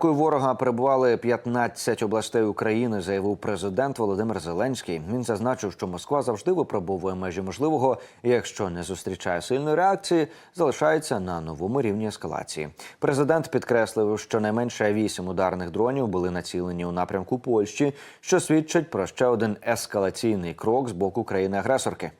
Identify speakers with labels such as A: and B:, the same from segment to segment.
A: атакою ворога перебували 15 областей України, заявив президент Володимир Зеленський. Він зазначив, що Москва завжди випробовує межі можливого, і якщо не зустрічає сильної реакції, залишається на новому рівні ескалації. Президент підкреслив, що найменше вісім ударних дронів були націлені у напрямку Польщі, що свідчить про ще один ескалаційний крок з боку країни-агресорки.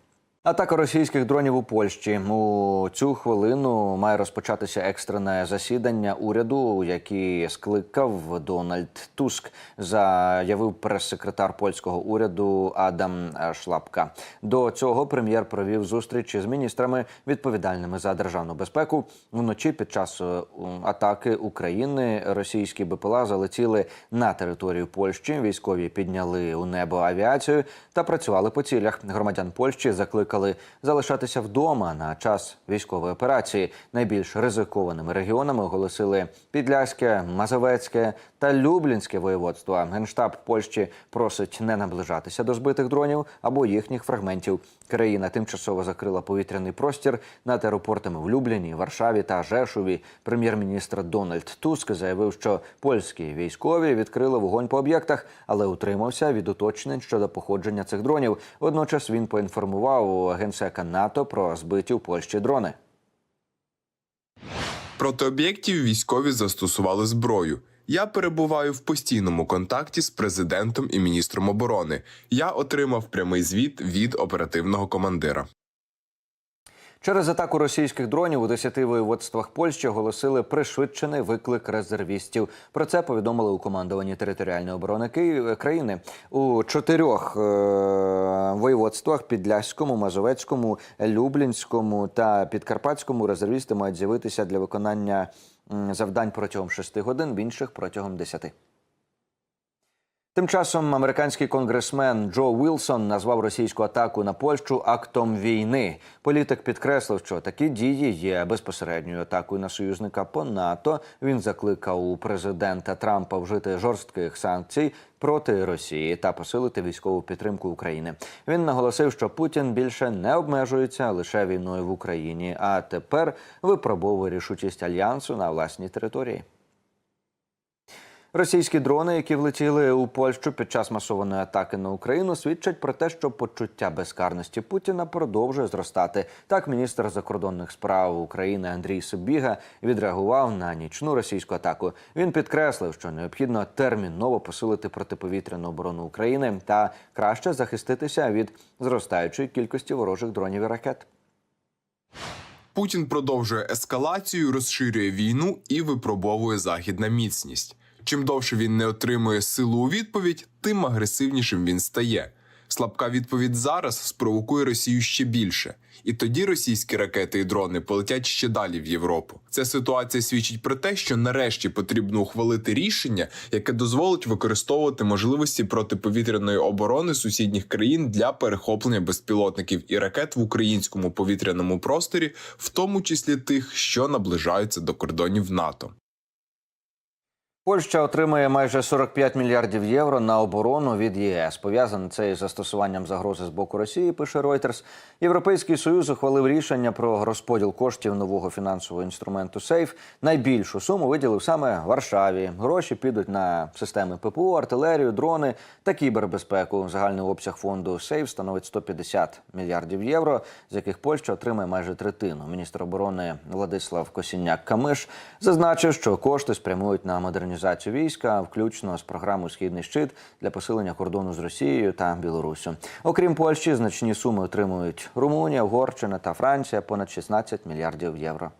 A: Атака російських дронів у Польщі у цю хвилину має розпочатися екстрене засідання уряду, який скликав Дональд Туск, заявив прес-секретар польського уряду Адам Шлапка. До цього прем'єр провів зустрічі з міністрами, відповідальними за державну безпеку. Вночі під час е, атаки України російські БПЛА залетіли на територію Польщі. Військові підняли у небо авіацію та працювали по цілях. Громадян Польщі закликали залишатися вдома на час військової операції. Найбільш ризикованими регіонами оголосили Підляське, Мазовецьке та Люблінське воєводство. Генштаб Польщі просить не наближатися до збитих дронів або їхніх фрагментів. Країна тимчасово закрила повітряний простір над аеропортами в Любліні, Варшаві та Жешові. Прем'єр-міністр Дональд Туск заявив, що польські військові відкрили вогонь по об'єктах, але утримався від уточнень щодо походження цих дронів. Водночас він поінформував генсека НАТО про збиті у Польщі дрони.
B: Проти об'єктів військові застосували зброю. Я перебуваю в постійному контакті з президентом і міністром оборони. Я отримав прямий звіт від оперативного командира.
A: Через атаку російських дронів у десяти воєводствах Польщі оголосили пришвидшений виклик резервістів. Про це повідомили у командуванні територіальної оборони Києва країни у чотирьох е- воєводствах Підляському, Мазовецькому, Люблінському та Підкарпатському резервісти мають з'явитися для виконання завдань протягом шести годин, в інших протягом десяти. Тим часом американський конгресмен Джо Вілсон назвав російську атаку на Польщу актом війни. Політик підкреслив, що такі дії є безпосередньою атакою на союзника по НАТО. Він закликав у президента Трампа вжити жорстких санкцій проти Росії та посилити військову підтримку України. Він наголосив, що Путін більше не обмежується лише війною в Україні, а тепер випробовує рішучість альянсу на власній території. Російські дрони, які влетіли у Польщу під час масованої атаки на Україну, свідчать про те, що почуття безкарності Путіна продовжує зростати. Так, міністр закордонних справ України Андрій Собіга відреагував на нічну російську атаку. Він підкреслив, що необхідно терміново посилити протиповітряну оборону України та краще захиститися від зростаючої кількості ворожих дронів і ракет.
B: Путін продовжує ескалацію, розширює війну і випробовує захід на міцність. Чим довше він не отримує силу у відповідь, тим агресивнішим він стає. Слабка відповідь зараз спровокує Росію ще більше, і тоді російські ракети і дрони полетять ще далі в Європу. Ця ситуація свідчить про те, що нарешті потрібно ухвалити рішення, яке дозволить використовувати можливості протиповітряної оборони сусідніх країн для перехоплення безпілотників і ракет в українському повітряному просторі, в тому числі тих, що наближаються до кордонів НАТО.
A: Польща отримає майже 45 мільярдів євро на оборону від ЄС. Пов'язане це із застосуванням загрози з боку Росії. Пише Reuters. Європейський союз ухвалив рішення про розподіл коштів нового фінансового інструменту Сейф. Найбільшу суму виділив саме Варшаві. Гроші підуть на системи ППО, артилерію, дрони та кібербезпеку. Загальний обсяг фонду Сейф становить 150 мільярдів євро, з яких Польща отримає майже третину. Міністр оборони Владислав Косіняк Камиш зазначив, що кошти спрямують на модернізацію модернізацію війська, включно з програмою Східний щит для посилення кордону з Росією та Білоруссю. Окрім Польщі, значні суми отримують Румунія, Угорщина та Франція понад 16 мільярдів євро.